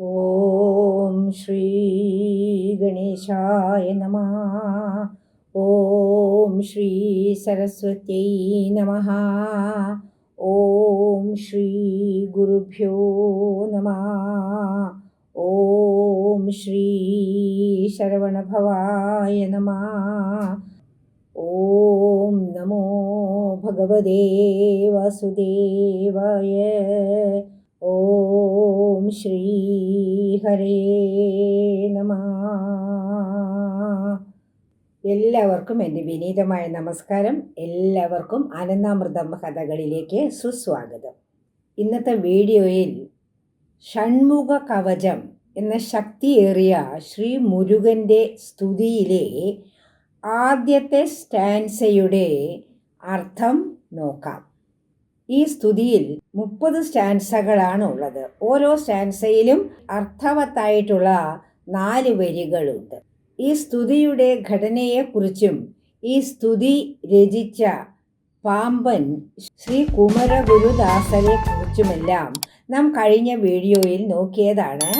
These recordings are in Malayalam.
ഓം ശ്രീ ഗണേശായ നമ. ഓം ശ്രീ സരസ്വത്യൈ നമ. ഓം ശ്രീ ഗുരുഭ്യോ നമ. ഓം ശ്രീ ശരവണഭവായ നമ. ഓം നമോ ഭഗവതേ വാസുദേവായ ശ്രീ ഹരേ നമ. എല്ലാവർക്കും എന്റെ വിനീതമായ നമസ്കാരം. എല്ലാവർക്കും അനന്താമൃതം കഥകളിലേക്ക് സുസ്വാഗതം. ഇന്നത്തെ വീഡിയോയിൽ ഷൺമുഖ കവചം എന്ന ശക്തിയേറിയ ശ്രീ മുരുകന്റെ സ്തുതിയിലെ ആദ്യത്തെ സ്റ്റാൻസയുടെ അർത്ഥം നോക്കാം. ഈ സ്തുതിയിൽ മുപ്പത് സ്റ്റാൻസകളാണ് ഉള്ളത് ഓരോ സ്റ്റാൻസയിലും അർത്ഥവത്തായിട്ടുള്ള നാല് വരികളുണ്ട്. ഈ സ്തുതിയുടെ ഘടനയെക്കുറിച്ചും ഈ സ്തുതി രചിച്ച പാമ്പൻ ശ്രീ കുമരഗുരുദാസരെ കുറിച്ചുമെല്ലാം നാം കഴിഞ്ഞ വീഡിയോയിൽ നോക്കിയതാണ്.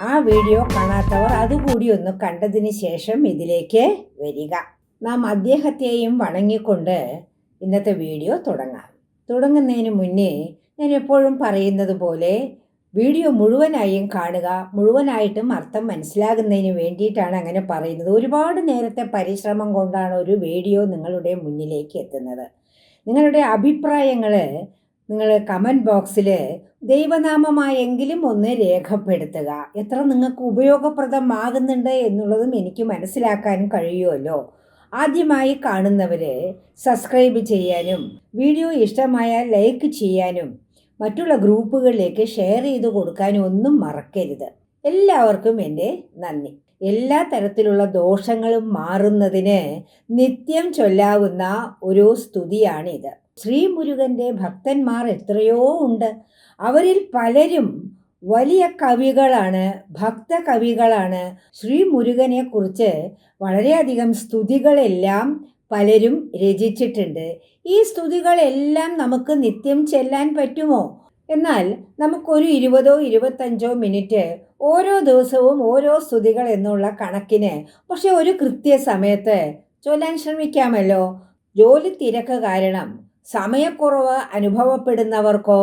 ആ വീഡിയോ കാണാത്തവർ അതുകൂടി ഒന്ന് കണ്ടതിന് ശേഷം ഇതിലേക്ക് വരിക. നാം അദ്ദേഹത്തെയും വണങ്ങിക്കൊണ്ട് ഇന്നത്തെ വീഡിയോ തുടങ്ങാം. തുടങ്ങുന്നതിന് മുന്നേ ഞാൻ എപ്പോഴും പറയുന്നത് പോലെ വീഡിയോ മുഴുവനായും കാണുക മുഴുവനായിട്ടും അർത്ഥം മനസ്സിലാകുന്നതിന് വേണ്ടിയിട്ടാണ് അങ്ങനെ പറയുന്നത്. ഒരുപാട് നേരത്തെ പരിശ്രമം കൊണ്ടാണ് ഒരു വീഡിയോ നിങ്ങളുടെ മുന്നിലേക്ക് എത്തുന്നത്. നിങ്ങളുടെ അഭിപ്രായങ്ങൾ നിങ്ങൾ കമന്റ് ബോക്സിൽ ദൈവനാമമായെങ്കിലും ഒന്ന് രേഖപ്പെടുത്തുക. എത്ര നിങ്ങൾക്ക് ഉപയോഗപ്രദമാകുന്നുണ്ട് എന്നുള്ളതും എനിക്ക് മനസ്സിലാക്കാൻ കഴിയുമല്ലോ. ആദ്യമായി കാണുന്നവരെ സബ്സ്ക്രൈബ് ചെയ്യാനും വീഡിയോ ഇഷ്ടമായാൽ ലൈക്ക് ചെയ്യാനും മറ്റുള്ള ഗ്രൂപ്പുകളിലേക്ക് ഷെയർ ചെയ്ത് കൊടുക്കാനും ഒന്നും മറക്കരുത്. എല്ലാവർക്കും എന്റെ നന്ദി. എല്ലാ തരത്തിലുള്ള ദോഷങ്ങളും മാറുന്നതിന് നിത്യം ചൊല്ലാവുന്ന ഒരു സ്തുതിയാണിത്. ശ്രീമുരുകന്റെ ഭക്തന്മാർ എത്രയോ ഉണ്ട്. അവരിൽ പലരും വലിയ കവികളാണ് ഭക്ത കവികളാണ്. ശ്രീ മുരുകനെ കുറിച്ച് വളരെയധികം സ്തുതികളെല്ലാം പലരും രചിച്ചിട്ടുണ്ട്. ഈ സ്തുതികളെല്ലാം നമുക്ക് നിത്യം ചെല്ലാൻ പറ്റുമോ? എന്നാൽ നമുക്കൊരു ഇരുപതോ ഇരുപത്തഞ്ചോ മിനിറ്റ് ഓരോ ദിവസവും ഓരോ സ്തുതികൾ എന്നുള്ള കണക്കിന് പക്ഷെ ഒരു കൃത്യസമയത്ത് ചൊല്ലാൻ ശ്രമിക്കാമല്ലോ? ജോലി തിരക്ക് കാരണം സമയക്കുറവ് അനുഭവപ്പെടുന്നവർക്കോ?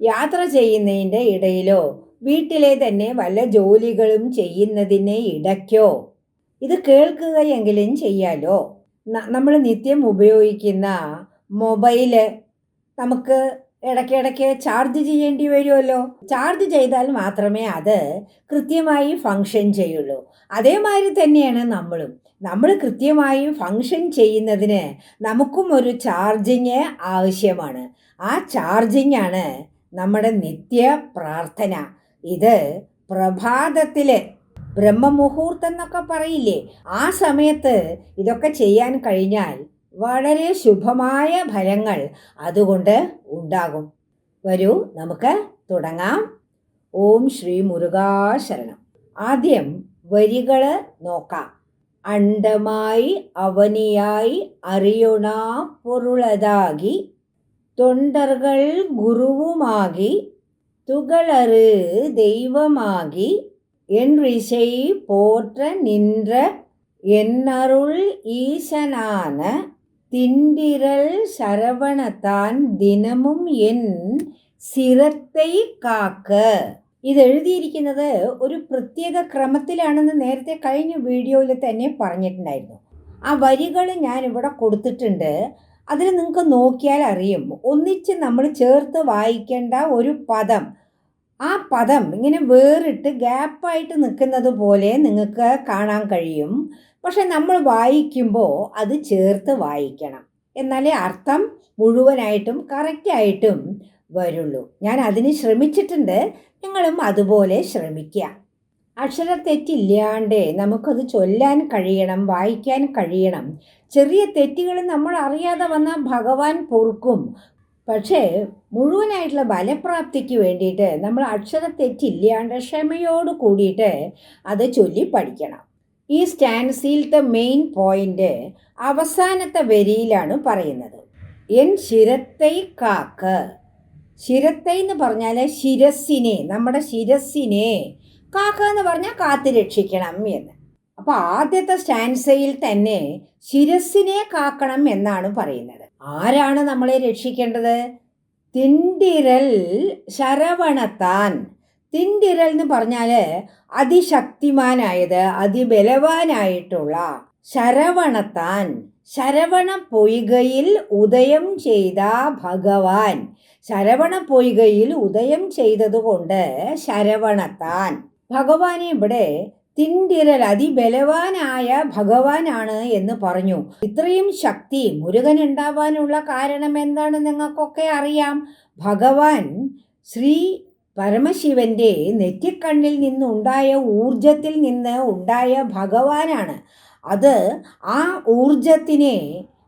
യാത്ര ചെയ്യുന്നതിന്റെ ഇടയിലോ വീട്ടിലെ തന്നെ വല്ല ജോലികളും ചെയ്യുന്നതിന് ഇടയ്ക്കോ? ഇത് കേൾക്കുകയെങ്കിലും ചെയ്യാലോ? നമ്മൾ നിത്യം ഉപയോഗിക്കുന്ന മൊബൈൽ നമുക്ക് ഇടയ്ക്കിടയ്ക്ക് ചാർജ് ചെയ്യേണ്ടി വരുമല്ലോ? ചാർജ് ചെയ്താൽ മാത്രമേ അത് കൃത്യമായി ഫങ്ഷൻ ചെയ്യുള്ളൂ. അതേമാതിരി തന്നെയാണ് നമ്മളും. നമ്മൾ കൃത്യമായി ഫങ്ഷൻ ചെയ്യുന്നതിന് നമുക്കും ഒരു ചാർജിങ് ആവശ്യമാണ്. ആ ചാർജിങ് ആണ് നമ്മുടെ നിത്യ പ്രാർത്ഥന ഇത് പ്രഭാതത്തിൽ ബ്രഹ്മമുഹൂർത്തം എന്നൊക്കെ പറയില്ലേ? ആ സമയത്ത് ഇതൊക്കെ ചെയ്യാൻ കഴിഞ്ഞാൽ വളരെ ശുഭമായ ഫലങ്ങൾ അതുകൊണ്ട് ഉണ്ടാകും. വരൂ നമുക്ക് തുടങ്ങാം. ഓം ശ്രീ മുരുകാശരണം. ആദ്യം വരികൾ നോക്കാം. അണ്ടമായി അവനിയായി അറിയുണ പൊരുളതാകി தொண்டர்கள் குருவுமாகி துகளறு தெய்வமாகி என்றிசை போற்ற நின்ற என்னருள் ஈசனான திண்டிரல் சரவணத்தான் தினமும் என் സിരത്തെ കാക്ക ഇത് എഴുതിയിരിക്കുന്നത് ഒരു പ്രത്യേക ക്രമത്തിലാണെന്ന് നേരത്തെ കഴിഞ്ഞ വീഡിയോയിൽ തന്നെ പറഞ്ഞിട്ടുണ്ടായിരുന്നു ആ വരികൾ ഞാൻ ഇവിടെ കൊടുത്തിട്ടുണ്ട് അതിൽ നിങ്ങൾക്ക് നോക്കിയാൽ അറിയും. ഒന്നിച്ച് നമ്മൾ ചേർത്ത് വായിക്കേണ്ട ഒരു പദം. ആ പദം ഇങ്ങനെ വേറിട്ട് ഗ്യാപ്പായിട്ട് നിൽക്കുന്നത് പോലെ നിങ്ങൾക്ക് കാണാൻ കഴിയും. പക്ഷെ നമ്മൾ വായിക്കുമ്പോൾ അത് ചേർത്ത് വായിക്കണം. എന്നാലേ അർത്ഥം മുഴുവനായിട്ടും കറക്റ്റായിട്ടും വരുള്ളൂ. ഞാൻ അതിന് ശ്രമിച്ചിട്ടുണ്ട്. നിങ്ങളും അതുപോലെ ശ്രമിക്കുക. അക്ഷരത്തെറ്റില്ലാണ്ട് നമുക്കത് ചൊല്ലാൻ കഴിയണം വായിക്കാൻ കഴിയണം. ചെറിയ തെറ്റുകൾ നമ്മൾ അറിയാതെ വന്നാൽ ഭഗവാൻ പൊറുക്കും. പക്ഷേ മുഴുവനായിട്ടുള്ള ബലപ്രാപ്തിക്ക് വേണ്ടിയിട്ട് നമ്മൾ അക്ഷരത്തെറ്റില്ലാണ്ട് ക്ഷമയോട് കൂടിയിട്ട് അത് ചൊല്ലി പഠിക്കണം. ഈ സ്റ്റാൻസിയിലത്തെ മെയിൻ പോയിന്റ് അവസാനത്തെ വരിയിലാണ് പറയുന്നത്. എൻ ശിരത്തൈ കാക്ക്. ശിരത്തൈ എന്ന് പറഞ്ഞാൽ ശിരസിനെ നമ്മുടെ ശിരസ്സിനെ കാക്ക എന്ന് പറഞ്ഞാൽ കാത്തു രക്ഷിക്കണം എന്ന്. അപ്പൊ ആദ്യത്തെ സ്റ്റാൻസയിൽ തന്നെ ശിരസിനെ കാക്കണം എന്നാണ് പറയുന്നത്. ആരാണ് നമ്മളെ രക്ഷിക്കേണ്ടത്? തിണ്ടിരൽ ശരവണത്താൻ. തിണ്ടിരൽ എന്ന് പറഞ്ഞാൽ അതിശക്തിമാനായത് അതിബലവാനായിട്ടുള്ള ശരവണത്താൻ. ശരവണ പൊയ്കയിൽ ഉദയം ചെയ്ത ഭഗവാൻ. ശരവണ പൊയ്കയിൽ ഉദയം ചെയ്തതുകൊണ്ട് ശരവണത്താൻ. ഭഗവാനെ ഇവിടെ തിന്തിരൽ അതിബലവാനായ ഭഗവാനാണ് എന്ന് പറഞ്ഞു. ഇത്രയും ശക്തി മുരുകൻ ഉണ്ടാവാനുള്ള കാരണം എന്താണ് നിങ്ങൾക്കൊക്കെ അറിയാം? ഭഗവാൻ ശ്രീ പരമശിവന്റെ നെറ്റിക്കണ്ണിൽ നിന്നുണ്ടായ ഊർജത്തിൽ നിന്ന് ഉണ്ടായ ഭഗവാനാണ്. അത് ആ ഊർജത്തിനെ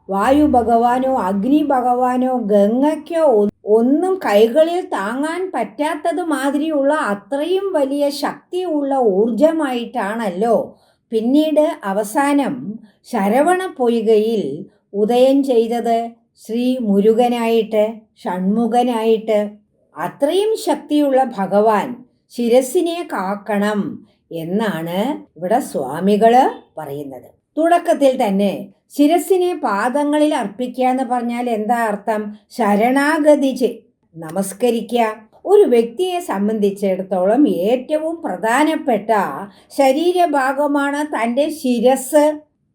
വായു ഭഗവാനോ അഗ്നി ഭഗവാനോ ഗംഗയ്ക്കോ ഒന്നും കൈകളിൽ താങ്ങാൻ പറ്റാത്തത് മാതിരിയുള്ള അത്രയും വലിയ ശക്തിയുള്ള ഊർജമായിട്ടാണല്ലോ പിന്നീട് അവസാനം ശരവണ പൊയ്കയിൽ ഉദയം ചെയ്തത് ശ്രീ മുരുകനായിട്ട് ഷൺമുഖനായിട്ട്. അത്രയും ശക്തിയുള്ള ഭഗവാൻ ശിരസിനെ കാക്കണം എന്നാണ് ഇവിടെ സ്വാമികൾ പറയുന്നത്. തുടക്കത്തിൽ തന്നെ ശിരസിനെ പാദങ്ങളിൽ അർപ്പിക്കുക എന്ന് പറഞ്ഞാൽ എന്താ അർത്ഥം? ശരണാഗതി നമസ്കരിക്കുക. ഒരു വ്യക്തിയെ സംബന്ധിച്ചിടത്തോളം ഏറ്റവും പ്രധാനപ്പെട്ട ശരീരഭാഗമാണ് തന്റെ ശിരസ്.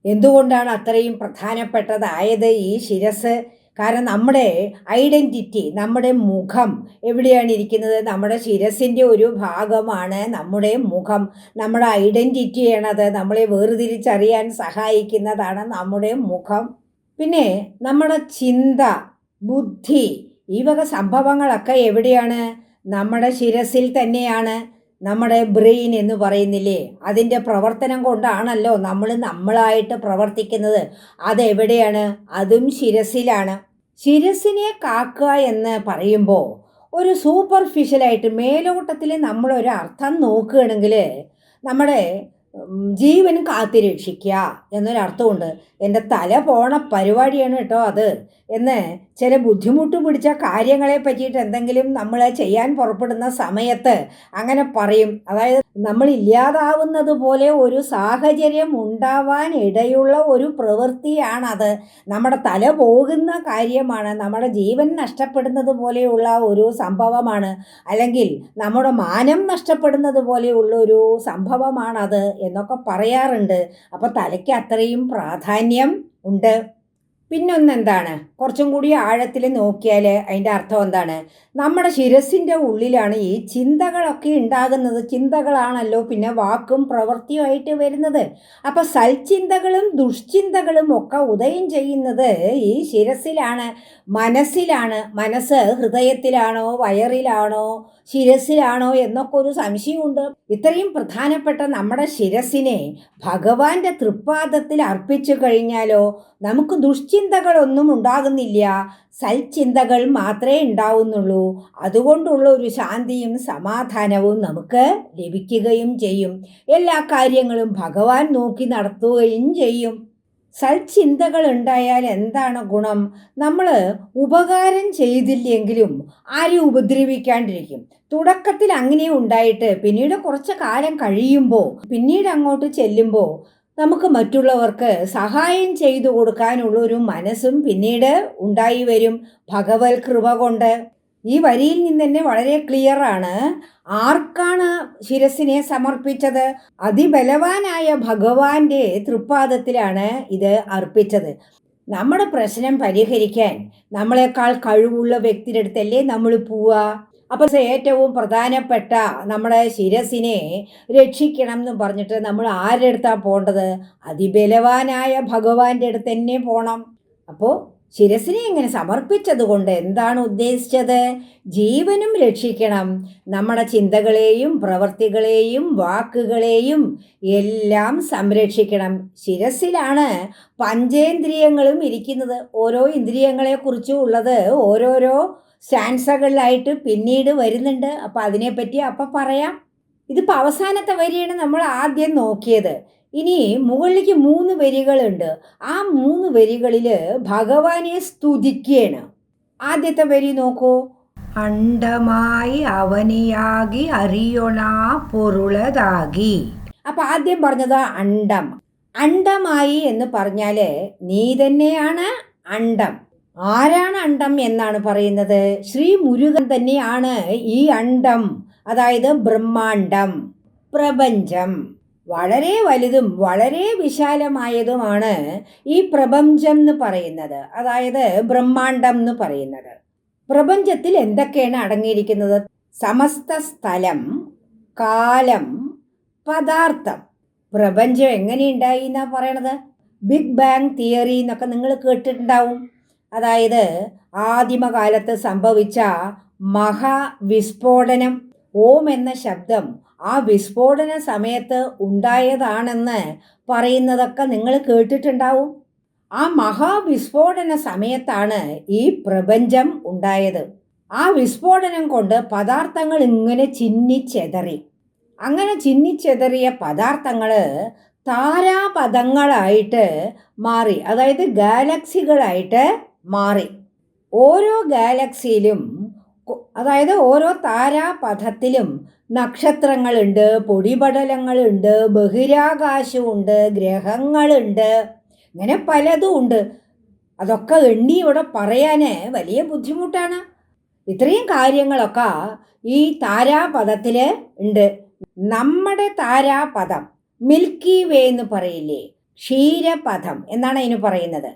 എന്തുകൊണ്ടാണ് അത്രയും പ്രധാനപ്പെട്ടതായത് ഈ ശിരസ്? കാരണം നമ്മുടെ ഐഡന്റിറ്റി നമ്മുടെ മുഖം എവിടെയാണ് ഇരിക്കുന്നത്? നമ്മുടെ ശിരസിന്റെ ഒരു ഭാഗമാണ് നമ്മുടെ മുഖം. നമ്മുടെ ഐഡന്റിറ്റിയാണത് നമ്മളെ വേർതിരിച്ചറിയാൻ സഹായിക്കുന്നതാണ് നമ്മുടെ മുഖം. പിന്നെ നമ്മുടെ ചിന്ത ബുദ്ധി ഈ വക സംഭവങ്ങളൊക്കെ എവിടെയാണ്? നമ്മുടെ ശിരസിൽ തന്നെയാണ്. നമ്മുടെ ബ്രെയിൻ എന്ന് പറയുന്നില്ലേ? അതിന്റെ പ്രവർത്തനം കൊണ്ടാണല്ലോ നമ്മൾ നമ്മളായിട്ട് പ്രവർത്തിക്കുന്നത്. അതെവിടെയാണ്? അതും ശിരസിലാണ്. ശിരസിനെ കാക്കുക എന്ന് പറയുമ്പോൾ ഒരു സൂപ്പർഫിഷ്യലായിട്ട് മേലോട്ടത്തിൽ നമ്മളൊരു അർത്ഥം നോക്കുകയാണെങ്കിൽ നമ്മുടെ ജീവൻ കാത്തിരക്ഷിക്കുക എന്നൊരർത്ഥമുണ്ട്. എന്റെ തല പോണ പരിപാടിയാണ് കേട്ടോ അത്. എന്ന് ചില ബുദ്ധിമുട്ട് പിടിച്ച കാര്യങ്ങളെ പറ്റിയിട്ട് എന്തെങ്കിലും നമ്മൾ ചെയ്യാൻ പുറപ്പെടുന്ന സമയത്ത് അങ്ങനെ പറയും. അതായത് നമ്മൾ ഇല്ലാതാവുന്നത് പോലെ ഒരു സാഹചര്യം ഉണ്ടാവാൻ ഇടയുള്ള ഒരു പ്രവൃത്തിയാണത്. നമ്മുടെ തല പോകുന്ന കാര്യമാണ്. നമ്മുടെ ജീവൻ നഷ്ടപ്പെടുന്നത് പോലെയുള്ള ഒരു സംഭവമാണ്. അല്ലെങ്കിൽ നമ്മുടെ മാനം നഷ്ടപ്പെടുന്നത് പോലെയുള്ള ഒരു സംഭവമാണത് എന്നൊക്കെ പറയാറുണ്ട്. അപ്പോൾ തലയ്ക്ക് അത്രയും പ്രാധാന്യം ഉണ്ട്. പിന്നൊന്നെന്താണ്? കുറച്ചും കൂടി ആഴത്തിൽ നോക്കിയാൽ അതിന്റെ അർത്ഥം എന്താണ്? നമ്മുടെ ശിരസിന്റെ ഉള്ളിലാണ് ഈ ചിന്തകളൊക്കെ ഉണ്ടാകുന്നത്. ചിന്തകളാണല്ലോ പിന്നെ വാക്കും പ്രവൃത്തിയുമായിട്ട് വരുന്നത്. അപ്പോൾ സൽചിന്തകളും ദുഷ്ചിന്തകളും ഒക്കെ ഉദയം ചെയ്യുന്നത് ഈ ശിരസിലാണ് മനസ്സിലാണ്. മനസ്സ് ഹൃദയത്തിലാണോ? വയറിലാണോ? ശിരസിലാണോ എന്നൊക്കെ ഒരു സംശയമുണ്ട്. ഇത്രയും പ്രധാനപ്പെട്ട നമ്മുടെ ശിരസിനെ ഭഗവാന്റെ തൃപ്പാദത്തിൽ അർപ്പിച്ചു കഴിഞ്ഞാലോ നമുക്ക് ദുഷ്ചിന്തകളൊന്നും ഉണ്ടാകുന്നില്ല. സൽചിന്തകൾ മാത്രമേ ഉണ്ടാവുന്നുള്ളൂ. അതുകൊണ്ടുള്ള ഒരു ശാന്തിയും സമാധാനവും നമുക്ക് ലഭിക്കുകയും ചെയ്യും. എല്ലാ കാര്യങ്ങളും ഭഗവാൻ നോക്കി നടത്തുകയും ചെയ്യും. സൽചിന്തകൾ ഉണ്ടായാൽ എന്താണ് ഗുണം? നമ്മൾ ഉപകാരം ചെയ്തില്ലെങ്കിലും ആരും ഉപദ്രവിക്കാണ്ടിരിക്കും. തുടക്കത്തിൽ അങ്ങനെ ഉണ്ടായിട്ട് പിന്നീട് കുറച്ച് കാലം കഴിയുമ്പോൾ പിന്നീട് അങ്ങോട്ട് ചെല്ലുമ്പോൾ നമുക്ക് മറ്റുള്ളവർക്ക് സഹായം ചെയ്തു കൊടുക്കാനുള്ള ഒരു മനസ്സും പിന്നീട് ഉണ്ടായി വരും. ഭഗവത് കൃപ കൊണ്ട്. ഈ വരിയിൽ നിന്ന് തന്നെ വളരെ ക്ലിയർ ആണ്. ആർക്കാണ് ശിരസിനെ സമർപ്പിച്ചത്? അതിബലവാനായ ഭഗവാന്റെ തൃപ്പാദത്തിലാണ് ഇത് അർപ്പിച്ചത്. നമ്മുടെ പ്രശ്നം പരിഹരിക്കാൻ നമ്മളെക്കാൾ കഴിവുള്ള വ്യക്തിയുടെ അടുത്തല്ലേ നമ്മൾ പോവുക? അപ്പോൾ ഏറ്റവും പ്രധാനപ്പെട്ട നമ്മുടെ ശിരസിനെ രക്ഷിക്കണം എന്ന് പറഞ്ഞിട്ട് നമ്മൾ ആരുടെ അടുത്താണ് പോകേണ്ടത്? അതിബലവാനായ ഭഗവാന്റെ അടുത്ത് തന്നെ പോകണം അപ്പോൾ ശിരസിനെ ഇങ്ങനെ സമർപ്പിച്ചത് കൊണ്ട് എന്താണ് ഉദ്ദേശിച്ചത്? ജീവനും രക്ഷിക്കണം. നമ്മുടെ ചിന്തകളെയും പ്രവൃത്തികളെയും വാക്കുകളെയും എല്ലാം സംരക്ഷിക്കണം. ശിരസിലാണ് പഞ്ചേന്ദ്രിയങ്ങളും ഇരിക്കുന്നത്. ഓരോ ഇന്ദ്രിയങ്ങളെക്കുറിച്ചും ഉള്ളത് ഓരോരോ സ്റ്റാൻസകളിലായിട്ട് പിന്നീട് വരുന്നുണ്ട്. അപ്പോൾ അതിനെപ്പറ്റി അപ്പം പറയാം. ഇതിപ്പോൾ അവസാനത്തെ വരിയാണ് നമ്മൾ ആദ്യം നോക്കിയത്. ഇനി മുകളിലേക്ക് മൂന്ന് വരികളുണ്ട്. ആ മൂന്ന് വരികളിൽ ഭഗവാനെ സ്തുതിക്കുകയാണ് ആദ്യത്തെ വരി നോക്കൂ. അണ്ടമായി അവനിയാകി അറിയൊണാ പൊരുളതാകി അപ്പൊ ആദ്യം പറഞ്ഞത് അണ്ടം. അണ്ടമായി എന്ന് പറഞ്ഞാൽ നീ തന്നെയാണ് അണ്ടം. ആരാണ് അണ്ടം എന്നാണ് പറയുന്നത്? ശ്രീ മുരുകൻ തന്നെയാണ് ഈ അണ്ടം. അതായത് ബ്രഹ്മാണ്ടം പ്രപഞ്ചം. വളരെ വലുതും വളരെ വിശാലമായതുമാണ് ഈ പ്രപഞ്ചം എന്ന് പറയുന്നത്. അതായത് ബ്രഹ്മാണ്ടം എന്ന് പറയുന്നത്. പ്രപഞ്ചത്തിൽ എന്തൊക്കെയാണ് അടങ്ങിയിരിക്കുന്നത്? സമസ്ത സ്ഥലം കാലം പദാർത്ഥം. പ്രപഞ്ചം എങ്ങനെയുണ്ടായി എന്നാ പറയണത്? ബിഗ് ബാങ് തിയറി എന്നൊക്കെ നിങ്ങൾ കേട്ടിട്ടുണ്ടാവും. അതായത് ആദിമകാലത്ത് സംഭവിച്ച മഹാവിസ്ഫോടനം. ഓം എന്ന ശബ്ദം ആ വിസ്ഫോടന സമയത്ത് ഉണ്ടായതാണെന്ന് പറയുന്നതൊക്കെ നിങ്ങൾ കേട്ടിട്ടുണ്ടാവും. ആ മഹാവിസ്ഫോടന സമയത്താണ് ഈ പ്രപഞ്ചം ഉണ്ടായത്. ആ വിസ്ഫോടനം കൊണ്ട് പദാർത്ഥങ്ങൾ ഇങ്ങനെ ചിന്നിച്ചെതറി. അങ്ങനെ ചിന്നിച്ചെതറിയ പദാർത്ഥങ്ങൾ താരാപഥങ്ങളായിട്ട് മാറി. അതായത് ഗാലക്സികളായിട്ട് മാറി. ഓരോ ഗാലക്സിയിലും അതായത് ഓരോ താരാപഥത്തിലും നക്ഷത്രങ്ങളുണ്ട് പൊടിപടലങ്ങളുണ്ട് ബഹിരാകാശമുണ്ട് ഗ്രഹങ്ങളുണ്ട് ഇങ്ങനെ പലതും ഉണ്ട്. അതൊക്കെ എണ്ണി ഇവിടെ പറയാൻ വലിയ ബുദ്ധിമുട്ടാണ്. ഇത്രയും കാര്യങ്ങളൊക്കെ ഈ താരാപഥത്തിൽ ഉണ്ട്. നമ്മുടെ താരാപഥം മിൽക്കി വേ എന്ന് പറയില്ലേ ക്ഷീരപഥം എന്നാണ് അതിന് പറയുന്നത്.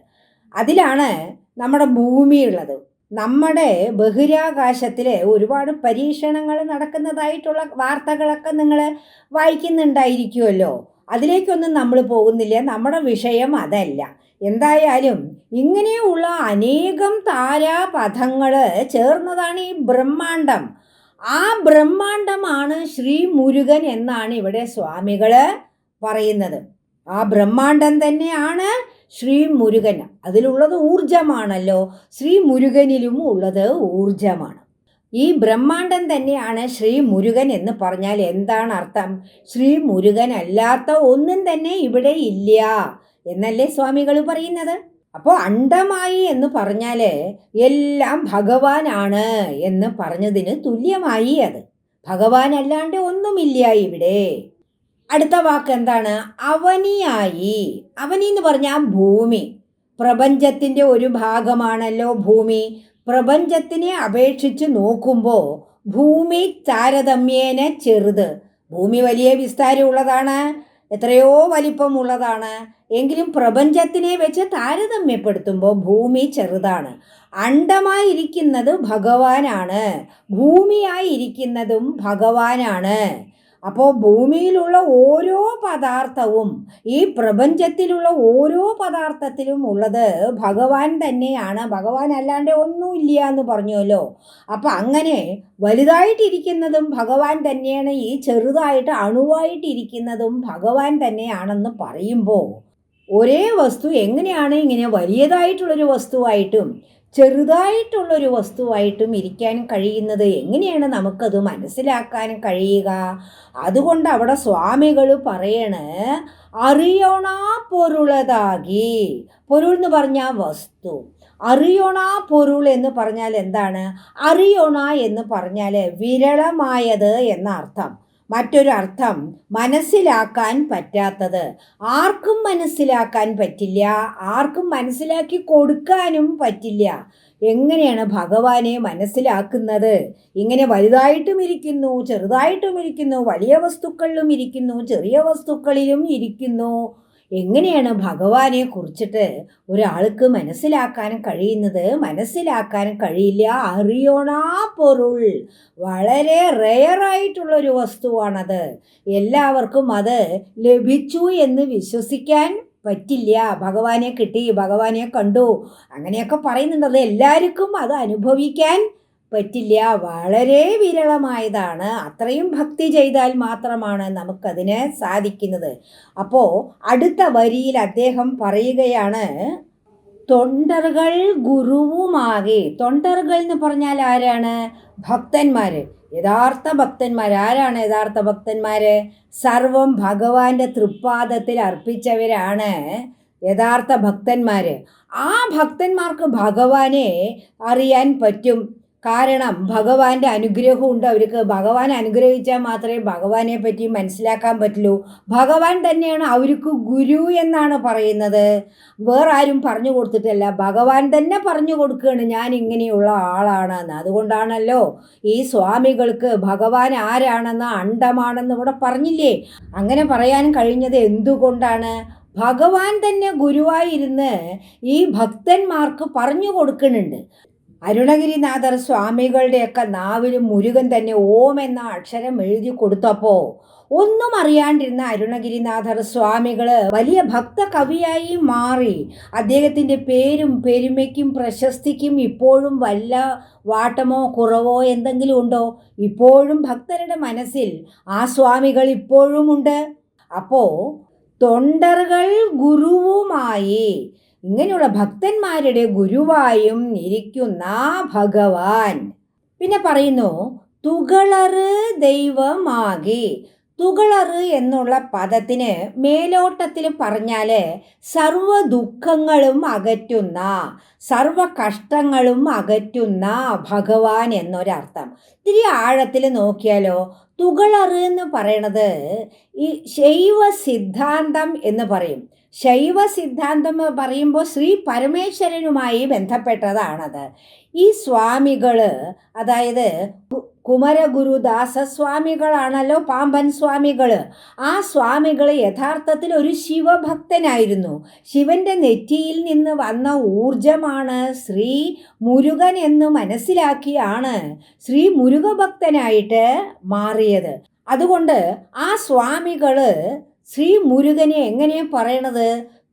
അതിലാണ് നമ്മുടെ ഭൂമിയുള്ളത്. നമ്മുടെ ബഹിരാകാശത്തിൽ ഒരുപാട് പരീക്ഷണങ്ങൾ നടക്കുന്നതായിട്ടുള്ള വാർത്തകളൊക്കെ നിങ്ങൾ വായിക്കുന്നുണ്ടായിരിക്കുമല്ലോ അതിലേക്കൊന്നും നമ്മൾ പോകുന്നില്ല. നമ്മുടെ വിഷയം അതല്ല. എന്തായാലും ഇങ്ങനെയുള്ള അനേകം താരാപഥങ്ങൾ ചേർന്നതാണ് ഈ ബ്രഹ്മാണ്ടം. ആ ബ്രഹ്മാണ്ടമാണ് ശ്രീ മുരുകൻ എന്നാണ് ഇവിടെ സ്വാമികൾ പറയുന്നത്. ആ ബ്രഹ്മാണ്ടം തന്നെയാണ് ശ്രീ മുരുകൻ. അതിലുള്ളത് ഊർജമാണല്ലോ ശ്രീ മുരുകനിലും ഉള്ളത് ഊർജമാണ് ഈ ബ്രഹ്മാണ്ടം തന്നെയാണ് ശ്രീ മുരുകൻ എന്ന് പറഞ്ഞാൽ എന്താണ് അർത്ഥം? ശ്രീ മുരുകൻ അല്ലാത്ത ഒന്നും തന്നെ ഇവിടെ ഇല്ല എന്നല്ലേ സ്വാമികൾ പറയുന്നത്? അപ്പോൾ അണ്ടമായി എന്ന് പറഞ്ഞാൽ എല്ലാം ഭഗവാനാണ് എന്ന് പറഞ്ഞതിന് തുല്യമായി അത്. ഭഗവാനല്ലാണ്ട് ഒന്നുമില്ല ഇവിടെ. അടുത്ത വാക്ക് എന്താണ്? അവനിയായി. അവനി എന്ന് പറഞ്ഞാൽ ഭൂമി. പ്രപഞ്ചത്തിന്റെ ഒരു ഭാഗമാണല്ലോ ഭൂമി. പ്രപഞ്ചത്തിനെ അപേക്ഷിച്ച് നോക്കുമ്പോൾ ഭൂമി താരതമ്യേന ചെറുത്. ഭൂമി വലിയ വിസ്താരമുള്ളതാണ്. എത്രയോ വലിപ്പമുള്ളതാണ്. എങ്കിലും പ്രപഞ്ചത്തിനെ വെച്ച് താരതമ്യപ്പെടുത്തുമ്പോൾ ഭൂമി ചെറുതാണ്. അണ്ടമായിരിക്കുന്നത് ഭഗവാനാണ്. ഭൂമിയായിരിക്കുന്നതും ഭഗവാനാണ്. അപ്പോൾ ഭൂമിയിലുള്ള ഓരോ പദാർത്ഥവും ഈ പ്രപഞ്ചത്തിലുള്ള ഓരോ പദാർത്ഥത്തിലും ഉള്ളത് ഭഗവാൻ തന്നെയാണ്. ഭഗവാൻ അല്ലാണ്ട് ഒന്നുമില്ല എന്ന് പറഞ്ഞുവല്ലോ. അപ്പം അങ്ങനെ വലുതായിട്ടിരിക്കുന്നതും ഭഗവാൻ തന്നെയാണ് ഈ ചെറുതായിട്ട് അണുവായിട്ടിരിക്കുന്നതും ഭഗവാൻ തന്നെയാണെന്ന് പറയുമ്പോൾ ഒരേ വസ്തു എങ്ങനെയാണ് ഇങ്ങനെ വലിയതായിട്ടുള്ളൊരു വസ്തുവായിട്ടും ചെറുതായിട്ടുള്ളൊരു വസ്തുവായിട്ടും ഇരിക്കാൻ കഴിയുന്നത് എങ്ങനെയാണ് നമുക്കത് മനസ്സിലാക്കാൻ കഴിയുക? അതുകൊണ്ട് അവിടെ സ്വാമികൾ പറയണ് അറിയണ പൊരുളതാകി പൊരുൾ എന്ന് പറഞ്ഞാൽ വസ്തു. അറിയണ പൊരുൾ എന്ന് പറഞ്ഞാൽ എന്താണ്? അറിയണ എന്ന് പറഞ്ഞാൽ വിരളമായത് എന്ന അർത്ഥം മറ്റൊരു അർത്ഥം മനസ്സിലാക്കാൻ പറ്റാത്തത്. ആർക്കും മനസ്സിലാക്കാൻ പറ്റില്ല. ആർക്കും മനസ്സിലാക്കി കൊടുക്കാനും പറ്റില്ല. എങ്ങനെയാണ് ഭഗവാനെ മനസ്സിലാക്കുന്നത്? ഇങ്ങനെ വലുതായിട്ടും ഇരിക്കുന്നു ചെറുതായിട്ടും ഇരിക്കുന്നു വലിയ വസ്തുക്കളിലും ഇരിക്കുന്നു ചെറിയ വസ്തുക്കളിലും ഇരിക്കുന്നു. എങ്ങനെയാണ് ഭഗവാനെ കുറിച്ചിട്ട് ഒരാൾക്ക് മനസ്സിലാക്കാനും കഴിയുന്നത്? മനസ്സിലാക്കാനും കഴിയില്ല. അറിയണാ പൊരുൾ. വളരെ റെയറായിട്ടുള്ളൊരു വസ്തുവാണത്. എല്ലാവർക്കും അത് ലഭിച്ചു എന്ന് വിശ്വസിക്കാൻ പറ്റില്ല. ഭഗവാനെ കിട്ടി ഭഗവാനെ കണ്ടു. അങ്ങനെയൊക്കെ പറയുന്നുണ്ട് എല്ലാവർക്കും അത് അനുഭവിക്കാൻ പറ്റില്ല. വളരെ വിരളമായതാണ്. അത്രയും ഭക്തി ചെയ്താൽ മാത്രമാണ് നമുക്കതിന് സാധിക്കുന്നത്. അപ്പോൾ അടുത്ത വരിയിൽ അദ്ദേഹം പറയുകയാണ് തൊണ്ടറുകൾ ഗുരുവുമാകെ. തൊണ്ടറുകൾ എന്ന് പറഞ്ഞാൽ ആരാണ്? ഭക്തന്മാർ യഥാർത്ഥ ഭക്തന്മാർ ആരാണ് യഥാർത്ഥ ഭക്തന്മാർ സർവം ഭഗവാന്റെ തൃപ്പാദത്തിൽ അർപ്പിച്ചവരാണ് യഥാർത്ഥ ഭക്തന്മാർ ആ ഭക്തന്മാർക്ക് ഭഗവാനെ അറിയാൻ പറ്റും. കാരണം ഭഗവാന്റെ അനുഗ്രഹം ഉണ്ട്. അവർക്ക് ഭഗവാൻ അനുഗ്രഹിച്ചാൽ മാത്രമേ ഭഗവാനെ പറ്റി മനസ്സിലാക്കാൻ പറ്റുള്ളൂ. ഭഗവാൻ തന്നെയാണ് അവർക്ക് ഗുരു എന്നാണ് പറയുന്നത്. വേറെ ആരും പറഞ്ഞു കൊടുത്തിട്ടല്ല. ഭഗവാൻ തന്നെ പറഞ്ഞു കൊടുക്കുകയാണ് ഞാൻ ഇങ്ങനെയുള്ള ആളാണെന്ന് അതുകൊണ്ടാണല്ലോ ഈ സ്വാമികൾക്ക് ഭഗവാൻ ആരാണെന്ന് അണ്ടമാണെന്ന് ഇവിടെ പറഞ്ഞില്ലേ? അങ്ങനെ പറയാൻ കഴിഞ്ഞത് എന്തുകൊണ്ടാണ്? ഭഗവാൻ തന്നെ ഗുരുവായിരുന്ന് ഈ ഭക്തന്മാർക്ക് പറഞ്ഞു കൊടുക്കുന്നുണ്ട്. അരുണഗിരിനാഥർ സ്വാമികളുടെയൊക്കെ നാവിലും മുരുകൻ തന്നെ ഓം എന്ന അക്ഷരം എഴുതി കൊടുത്തപ്പോൾ ഒന്നും അറിയാണ്ടിരുന്ന അരുണഗിരിനാഥർ സ്വാമികൾ വലിയ ഭക്ത കവിയായി മാറി. അദ്ദേഹത്തിന്റെ പേരും പെരുമയ്ക്കും പ്രശസ്തിക്കും ഇപ്പോഴും വല്ല വാട്ടമോ കുറവോ എന്തെങ്കിലും ഉണ്ടോ? ഇപ്പോഴും ഭക്തരുടെ മനസ്സിൽ ആ സ്വാമികൾ ഇപ്പോഴും ഉണ്ട്. അപ്പോൾ തൊണ്ടറുകൾ ഗുരുവുമായി ഇങ്ങനെയുള്ള ഭക്തന്മാരുടെ ഗുരുവായും ഇരിക്കുന്ന ഭഗവാൻ. പിന്നെ പറയുന്നു തുകളറ് ദൈവമാകി. തുകളറ് എന്നുള്ള പദത്തിന് മേലോട്ടത്തിൽ പറഞ്ഞാൽ സർവ ദുഃഖങ്ങളും അകറ്റുന്ന സർവ കഷ്ടങ്ങളും അകറ്റുന്ന ഭഗവാൻ എന്നൊരർത്ഥം. ഇത്തിരി ആഴത്തിൽ നോക്കിയാലോ തുകളറ് എന്ന് പറയണത് ഈ ശൈവ സിദ്ധാന്തം എന്ന് പറയും. ശൈവ സിദ്ധാന്തം പറയുമ്പോൾ ശ്രീ പരമേശ്വരനുമായി ബന്ധപ്പെട്ടതാണത്. ഈ സ്വാമികൾ അതായത് കുമരഗുരുദാസ സ്വാമികളാണല്ലോ പാമ്പൻ സ്വാമികൾ ആ സ്വാമികൾ യഥാർത്ഥത്തിൽ ഒരു ശിവഭക്തനായിരുന്നു. ശിവന്റെ നെറ്റിയിൽ നിന്ന് വന്ന ഊർജമാണ് ശ്രീ മുരുകൻ എന്ന് മനസ്സിലാക്കിയാണ് ശ്രീ മുരുകഭക്തനായിട്ട് മാറിയത്. അതുകൊണ്ട് ആ സ്വാമികൾ ശ്രീ മുരുകനെ എങ്ങനെ പറയണത്?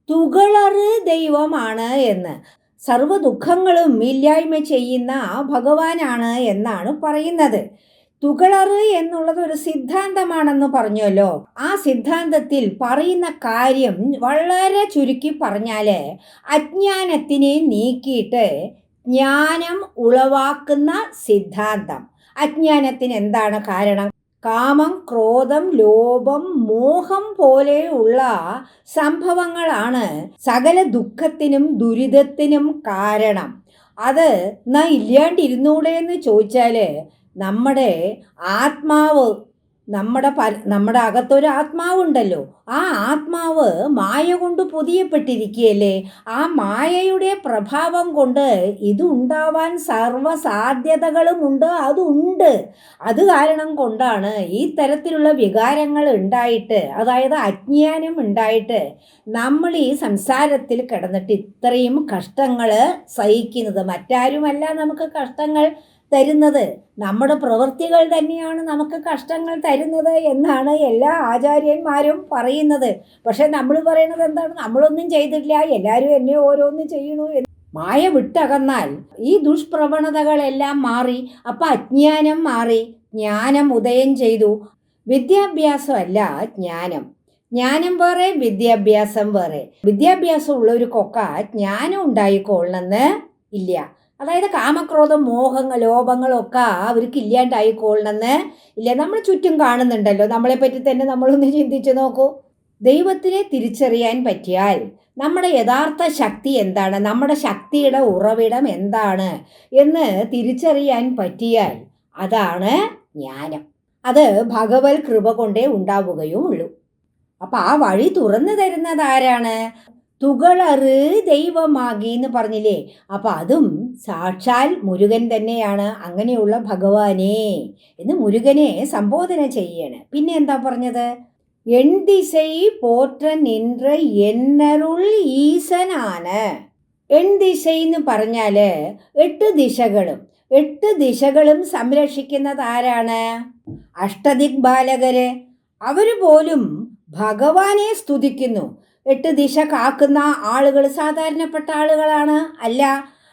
തുകളറ് ദൈവമാണ് എന്ന്. സർവ ദുഃഖങ്ങളും ഇല്ലായ്മ ചെയ്യുന്ന ആ ഭഗവാനാണ് എന്നാണ് പറയുന്നത്. തുകളറ് എന്നുള്ളത് ഒരു സിദ്ധാന്തമാണെന്ന് പറഞ്ഞല്ലോ. ആ സിദ്ധാന്തത്തിൽ പറയുന്ന കാര്യം വളരെ ചുരുക്കി പറഞ്ഞാൽ അജ്ഞാനത്തിനെ നീക്കിയിട്ട് ജ്ഞാനം ഉളവാക്കുന്ന സിദ്ധാന്തം. അജ്ഞാനത്തിന് എന്താണ് കാരണം? കാമം ക്രോധം ലോഭം മോഹം പോലെയുള്ള സംഭവങ്ങളാണ് സകല ദുഃഖത്തിനും ദുരിതത്തിനും കാരണം. അത് എന്നാ ഇല്ലാണ്ടിരുന്നൂടെ എന്ന് ചോദിച്ചാൽ നമ്മുടെ ആത്മാവ് നമ്മുടെ പ നമ്മുടെ അകത്തൊരു ആത്മാവുണ്ടല്ലോ. ആ ആത്മാവ് മായ കൊണ്ട് പൊതിയപ്പെട്ടിരിക്കുകയല്ലേ? ആ മായയുടെ പ്രഭാവം കൊണ്ട് ഇതുണ്ടാവാൻ സർവ സാധ്യതകളുമുണ്ട് അതുണ്ട്. അത് കാരണം കൊണ്ടാണ് ഈ തരത്തിലുള്ള വികാരങ്ങൾ ഉണ്ടായിട്ട് അതായത് അജ്ഞാനം ഉണ്ടായിട്ട് നമ്മൾ ഈ സംസാരത്തിൽ കിടന്നിട്ട് ഇത്രയും കഷ്ടങ്ങൾ സഹിക്കുന്നത്. മറ്റാരുമല്ല നമുക്ക് കഷ്ടങ്ങൾ തരുന്നത്. നമ്മുടെ പ്രവൃത്തികൾ തന്നെയാണ് നമുക്ക് കഷ്ടങ്ങൾ തരുന്നത് എന്നാണ് എല്ലാ ആചാര്യന്മാരും പറയുന്നത്. പക്ഷെ നമ്മൾ പറയുന്നത് എന്താണ്? നമ്മളൊന്നും ചെയ്തിട്ടില്ല എല്ലാവരും എന്നെ ഓരോന്നും ചെയ്യണു എന്ന്. മായ വിട്ടകന്നാൽ ഈ ദുഷ്പ്രവണതകളെല്ലാം മാറി. അപ്പം അജ്ഞാനം മാറി. ജ്ഞാനം ഉദയം ചെയ്തു. വിദ്യാഭ്യാസമല്ല ജ്ഞാനം. ജ്ഞാനം വേറെ വിദ്യാഭ്യാസം വേറെ. വിദ്യാഭ്യാസം ഉള്ളവർക്കൊക്കെ ജ്ഞാനം ഉണ്ടായിക്കൊള്ളണമെന്ന് ഇല്ല. അതായത് കാമക്രോധം മോഹങ്ങൾ ലോഭങ്ങളൊക്കെ അവർക്ക് ഇല്ലാണ്ടായിക്കൊള്ളണമെന്ന് ഇല്ല. നമ്മൾ ചുറ്റും കാണുന്നുണ്ടല്ലോ. നമ്മളെ പറ്റി തന്നെ നമ്മളൊന്ന് ചിന്തിച്ച് നോക്കൂ. ദൈവത്തിനെ തിരിച്ചറിയാൻ പറ്റിയാൽ നമ്മുടെ യഥാർത്ഥ ശക്തി എന്താണ്? നമ്മുടെ ശക്തിയുടെ ഉറവിടം എന്താണ് എന്ന് തിരിച്ചറിയാൻ പറ്റിയാൽ അതാണ് ജ്ഞാനം. അത് ഭഗവത് കൃപ കൊണ്ടേ ഉണ്ടാവുകയും ഉള്ളൂ ആ വഴി തുറന്നു തരുന്നത് ആരാണ്? തുകളറ് ദൈവമാകി എന്ന് പറഞ്ഞില്ലേ? അപ്പം അതും സാക്ഷാൽ മുരുകൻ തന്നെയാണ്. അങ്ങനെയുള്ള ഭഗവാനെ എന്ന് മുരുകനെ സംബോധന ചെയ്യാണ്. പിന്നെ എന്താ പറഞ്ഞത്? എൺദിശை പോറ്റ നിன்ற എന്നരുൾ ഈശനാണ് എൺദിശை എന്ന് പറഞ്ഞാൽ എട്ട് ദിശകളും. എട്ട് ദിശകളും സംരക്ഷിക്കുന്നത് ആരാണ്? അഷ്ടദിക് ബാലകര് അവർ പോലും ഭഗവാനെ സ്തുതിക്കുന്നു. എട്ട് ദിശ കാക്കുന്ന ആളുകൾ സാധാരണപ്പെട്ട ആളുകളാണ്. അല്ല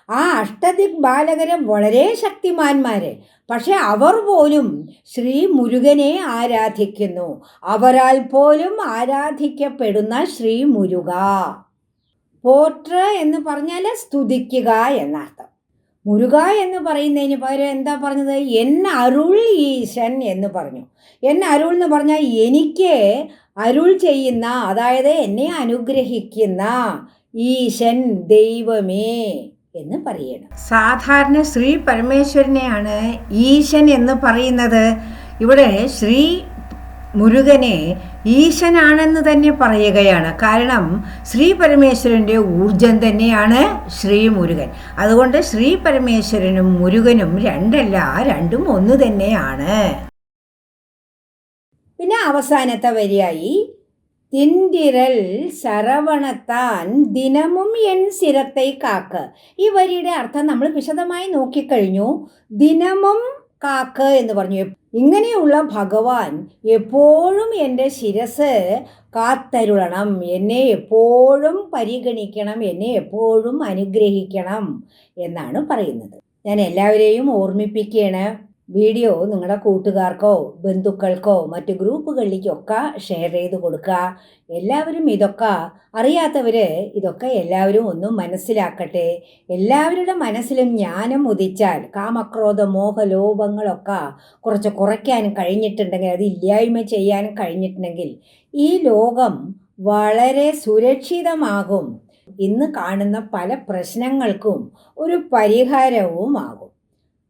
ആ അഷ്ടദിക് ബാലകരെ വളരെ ശക്തിമാന്മാരെ. പക്ഷെ അവർ പോലും ശ്രീ മുരുകനെ ആരാധിക്കുന്നു. അവരാൽ പോലും ആരാധിക്കപ്പെടുന്ന ശ്രീ മുരുക. പോട്ര എന്ന് പറഞ്ഞാൽ സ്തുതിക്കുക എന്നർത്ഥം. മുരുക എന്ന് പറയുന്നതിന് പകരം എന്താ പറഞ്ഞത്? എൻ അരുൾ ഈശൻ എന്ന് പറഞ്ഞു. എൻ അരുൾ എന്ന് പറഞ്ഞാൽ എനിക്ക് അരുൾ ചെയ്യുന്ന അതായത് എന്നെ അനുഗ്രഹിക്കുന്ന ഈശൻ ദൈവമേ എന്ന് പറയണം. സാധാരണ ശ്രീ പരമേശ്വരനെയാണ് ഈശൻ എന്ന് പറയുന്നത്. ഇവിടെ ശ്രീ മുരുകനെ ഈശനാണെന്ന് തന്നെ പറയുകയാണ്. കാരണം ശ്രീ പരമേശ്വരന്റെ ഊർജം തന്നെയാണ് ശ്രീ മുരുകൻ. അതുകൊണ്ട് ശ്രീ പരമേശ്വരനും മുരുകനും രണ്ടല്ല രണ്ടും ഒന്ന് തന്നെയാണ്. പിന്നെ അവസാനത്തെ വരിയായി. തിന്തിരൽ ശരവണത്താൻ ദിനമും എൻ സിരത്തെ കാക്ക്. ഈ വരിയുടെ അർത്ഥം നമ്മൾ വിശദമായി നോക്കിക്കഴിഞ്ഞു. ദിനമും കാക്ക് എന്ന് പറഞ്ഞു. ഇങ്ങനെയുള്ള ഭഗവാൻ എപ്പോഴും എന്റെ ശിരസ് കാത്തരുളണം. എന്നെ എപ്പോഴും പരിഗണിക്കണം. എന്നെ എപ്പോഴും അനുഗ്രഹിക്കണം എന്നാണ് പറയുന്നത്. ഞാൻ എല്ലാവരെയും ഓർമ്മിപ്പിക്കുകയാണ്. വീഡിയോ നിങ്ങളുടെ കൂട്ടുകാർക്കോ ബന്ധുക്കൾക്കോ മറ്റ് ഗ്രൂപ്പുകളിലേക്കൊക്കെ ഷെയർ ചെയ്ത് കൊടുക്കുക എല്ലാവരും ഇതൊക്കെ അറിയാത്തവർ ഇതൊക്കെ എല്ലാവരും ഒന്ന് മനസ്സിലാക്കട്ടെ. എല്ലാവരുടെ മനസ്സിലും ജ്ഞാനം ഉദിച്ചാൽ കാമക്രോധ മോഹലോഭങ്ങളൊക്കെ കുറച്ച് കുറയ്ക്കാനും കഴിഞ്ഞിട്ടുണ്ടെങ്കിൽ അത് ഇല്ലായ്മ ചെയ്യാനും കഴിഞ്ഞിട്ടുണ്ടെങ്കിൽ ഈ ലോകം വളരെ സുരക്ഷിതമാകും. ഇന്ന് കാണുന്ന പല പ്രശ്നങ്ങൾക്കും ഒരു പരിഹാരവുമാകും.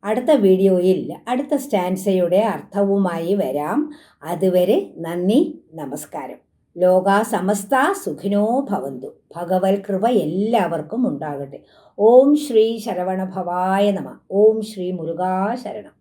അടുത്ത വീഡിയോയിൽ അടുത്ത സ്റ്റാൻസയുടെ അർത്ഥവുമായി വരാം. അതുവരെ നന്ദി നമസ്കാരം. ലോക സമസ്ത സുഖിനോ ഭവന്തു. ഭഗവത് കൃപ എല്ലാവർക്കും ഉണ്ടാകട്ടെ. ഓം ശ്രീ ശരവണഭവായ നമ. ഓം ശ്രീ മുരുകാ ശരണം